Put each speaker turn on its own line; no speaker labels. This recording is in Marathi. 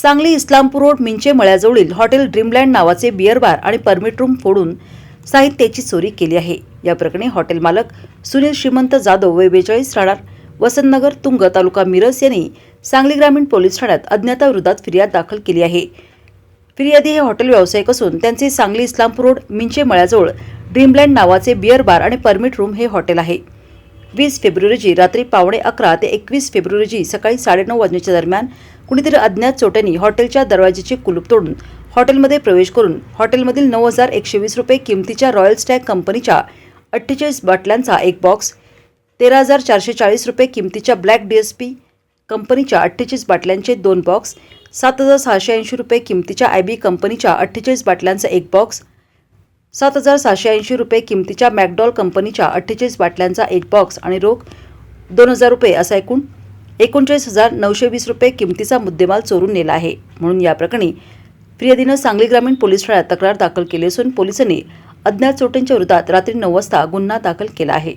सांगली इस्लामपूर रोड मिंचे मळ्याजवळील हॉटेल ड्रीमलँड नावाचे बिअर बार आणि परमिट रूम फोडून साहित्याची चोरी केली आहे. या प्रकरणी हॉटेल मालक सुनील श्रीमंत जाधव वय बेचाळीस राहणार. वसंतनगर तुंग तालुका मिरज यांनी सांगली ग्रामीण पोलीस ठाण्यात अज्ञाताविरोधात फिर्याद दाखल केली आहे. फिर्यादी हे हॉटेल व्यावसायिक असून त्यांचे सांगली इस्लामपूर रोड मिंचे मळ्याजवळ ड्रीमलँड नावाचे बिअर बार आणि परमिट रूम हे हॉटेल आहे. वीस फेब्रुवारी रोजी रात्री पावणे अकरा ते एकवीस फेब्रुवारी रोजी सकाळी साडेनऊ वाजण्याच्या दरम्यान कुणीतरी अज्ञात चोट्यांनी हॉटेलच्या दरवाजेचे कुलूप तोडून हॉटेलमध्ये प्रवेश करून हॉटेलमधील नऊ हजार एकशे वीस रुपये किमतीच्या रॉयल स्टॅग कंपनीच्या अठ्ठेचाळीस बाटल्यांचा एक बॉक्स तेरा हजार चारशे चाळीस रुपये किमतीच्या ब्लॅक डी एस पी कंपनीच्या अठ्ठेचाळीस बाटल्यांचे दोन बॉक्स सात हजार सहाशे ऐंशी रुपये किमतीच्या आय बी कंपनीच्या अठ्ठेचाळीस बाटल्यांचा एक बॉक्स सात हजार सहाशे ऐंशी रुपये किमतीच्या मॅकडॉल कंपनीच्या अठ्ठेचाळीस बाटल्यांचा एक बॉक्स आणि रोख दोन हजार रुपये असा एकूण एकोणचाळीस हजार नऊशे वीस रुपये किमतीचा मुद्देमाल चोरून नेला आहे. म्हणून या प्रकरणी फिर्यादीनं सांगली ग्रामीण पोलीस ठाण्यात तक्रार दाखल केली असून पोलिसांनी अज्ञात चोरट्यांच्या विरोधात रात्री नऊ वाजता गुन्हा दाखल केला आहे.